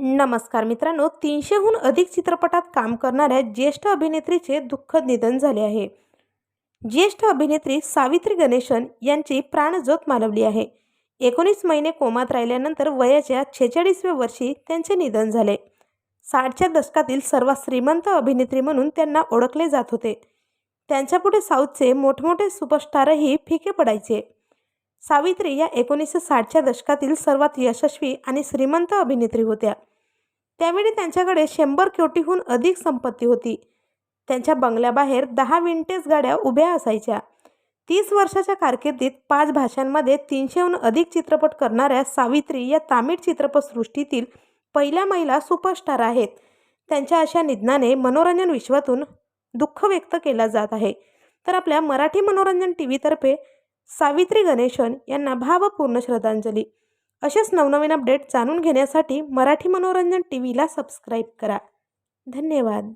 नमस्कार मित्रांनो तीनशेहून अधिक चित्रपटात काम करणाऱ्या ज्येष्ठ अभिनेत्रीचे दुःखद निधन झाले आहे. ज्येष्ठ अभिनेत्री सावित्री गणेशन यांची प्राणज्योत मालवली आहे. एकोणीस महिने कोमात राहिल्यानंतर वयाच्या छेचाळीसव्या वर्षी त्यांचे निधन झाले. साठच्या दशकातील सर्वात श्रीमंत अभिनेत्री म्हणून त्यांना ओळखले जात होते. त्यांच्यापुढे साऊथचे मोठमोठे सुपरस्टारही फिके पडायचे. सावित्री या एकोणीसशे साठच्या दशकातील सर्वात यशस्वी आणि श्रीमंत अभिनेत्री होत्या. त्यावेळी त्यांच्याकडे शंभर कोटीहून अधिक संपत्ती होती. त्यांच्या बंगल्याबाहेर दहा विंटेज गाड्या उभ्या असायच्या. तीस वर्षाच्या कारकिर्दीत पाच भाषांमध्ये तीनशेहून अधिक चित्रपट करणाऱ्या सावित्री या तामिळ चित्रपटसृष्टीतील पहिल्या महिला सुपरस्टार आहेत. त्यांच्या अशा निधनाने मनोरंजन विश्वातून दुःख व्यक्त केला जात आहे. तर आपल्या मराठी मनोरंजन टी व्हीतर्फे सावित्री गणेशन यांना भावपूर्ण श्रद्धांजली. असेच नवनवीन अपडेट जाणून घेण्यासाठी मराठी मनोरंजन टी व्हीला सबस्क्राईब करा. धन्यवाद.